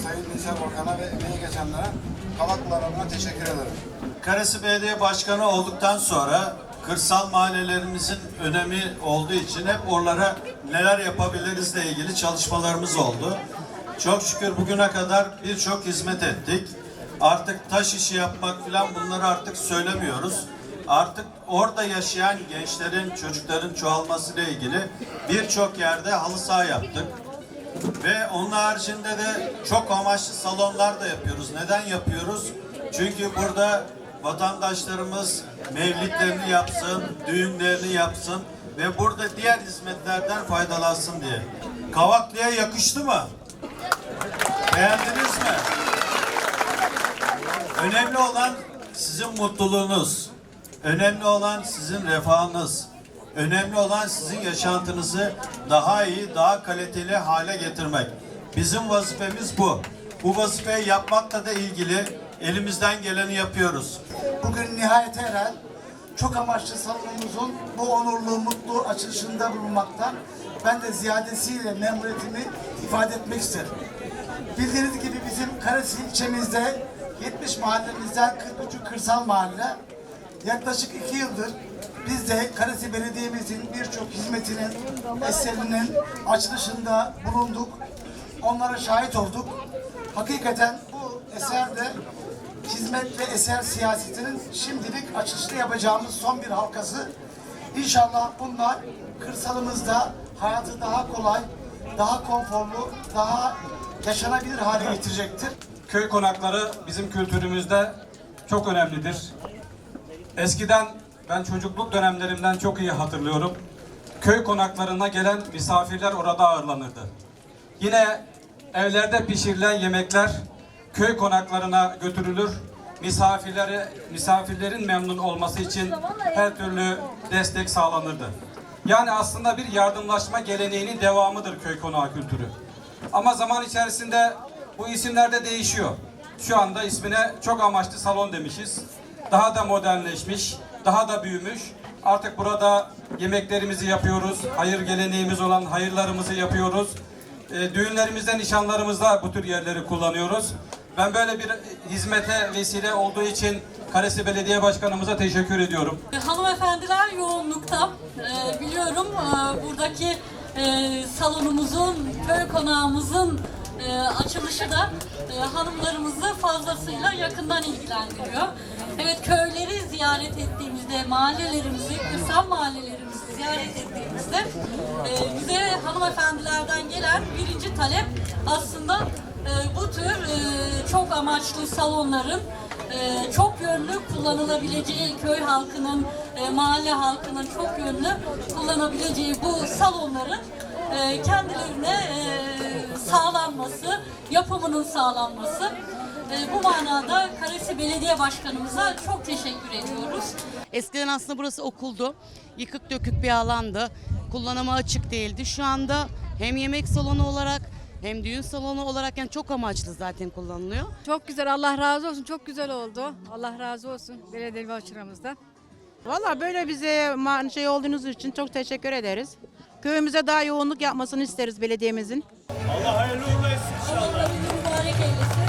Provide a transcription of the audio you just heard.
Sayın Nisan Bakan'a ve emeği geçenlere Kavaklılar adına teşekkür ederim. Karası Belediye Başkanı olduktan sonra kırsal mahallelerimizin önemi olduğu için hep oralara neler yapabilirizle ilgili çalışmalarımız oldu. Çok şükür bugüne kadar birçok hizmet ettik. Artık taş işi yapmak filan bunları artık söylemiyoruz. Artık orada yaşayan gençlerin, çocukların çoğalmasıyla ilgili birçok yerde halı saha yaptık. Ve onun haricinde de çok amaçlı salonlar da yapıyoruz. Neden yapıyoruz? Çünkü burada vatandaşlarımız mevlidlerini yapsın, düğünlerini yapsın ve burada diğer hizmetlerden faydalansın diye. Kavaklı'ya yakıştı mı? Beğendiniz mi? Önemli olan sizin mutluluğunuz. Önemli olan sizin refahınız. Önemli olan sizin yaşantınızı daha iyi, daha kaliteli hale getirmek. Bizim vazifemiz bu. Bu vazifeyi yapmakla da ilgili elimizden geleni yapıyoruz. Bugün nihayete eren çok amaçlı salonumuzun bu onurlu, mutlu açılışında bulunmaktan ben de ziyadesiyle memnuniyetimi ifade etmek isterim. Bildiğiniz gibi bizim Karasi ilçemizde 70 mahallemizden 43'ü kırsal mahalle. Yaklaşık iki yıldır biz de Karasi Belediye'mizin birçok hizmetinin, eserinin açılışında bulunduk. Onlara şahit olduk. Hakikaten bu eserde hizmet ve eser siyasetinin şimdilik açılışta yapacağımız son bir halkası. İnşallah bunlar kırsalımızda hayatı daha kolay, daha konforlu, daha yaşanabilir hale getirecektir. Köy konakları bizim kültürümüzde çok önemlidir. Eskiden ben çocukluk dönemlerimden çok iyi hatırlıyorum. Köy konaklarına gelen misafirler orada ağırlanırdı. Yine evlerde pişirilen yemekler köy konaklarına götürülür. Misafirleri, misafirlerin memnun olması için her türlü destek sağlanırdı. Yani aslında bir yardımlaşma geleneğinin devamıdır köy konağı kültürü. Ama zaman içerisinde bu isimler de değişiyor. Şu anda ismine çok amaçlı salon demişiz. Daha da modernleşmiş, daha da büyümüş. Artık burada yemeklerimizi yapıyoruz. Hayır geleneğimiz olan hayırlarımızı yapıyoruz. E, düğünlerimizde, nişanlarımızda bu tür yerleri kullanıyoruz. Ben böyle bir hizmete vesile olduğu için Karesi Belediye Başkanımıza teşekkür ediyorum. Hanımefendiler yoğunlukta. Ee, biliyorum e, buradaki e, salonumuzun, köy konağımızın e, açılışı da e, hanımlarımızı fazlasıyla yakından ilgilendiriyor. Evet köyleri ziyaret ettiğimizde, mahallelerimizi, kırsal mahallelerimizi ziyaret ettiğimizde e, bize hanımefendilerden gelen birinci talep aslında e, bu tür e, çok amaçlı salonların e, çok yönlü kullanılabileceği köy halkının, e, mahalle halkının çok yönlü kullanabileceği bu salonların e, kendilerine e, sağlanması, yapımının sağlanması. E, bu manada Karesi Belediye Başkanımıza çok teşekkür ediyoruz. Eskiden aslında burası okuldu. Yıkık dökük bir alandı. Kullanıma açık değildi. Şu anda hem yemek salonu olarak hem düğün salonu olarak yani çok amaçlı zaten kullanılıyor. Çok güzel Allah razı olsun çok güzel oldu. Allah razı olsun belediye başkanımızdan. Valla böyle bize şey olduğunuz için çok teşekkür ederiz. Köyümüze daha yoğunluk yapmasını isteriz belediyemizin. Allah hayırlı uğurlu etsin inşallah. Allah bizi mübarek eylesin.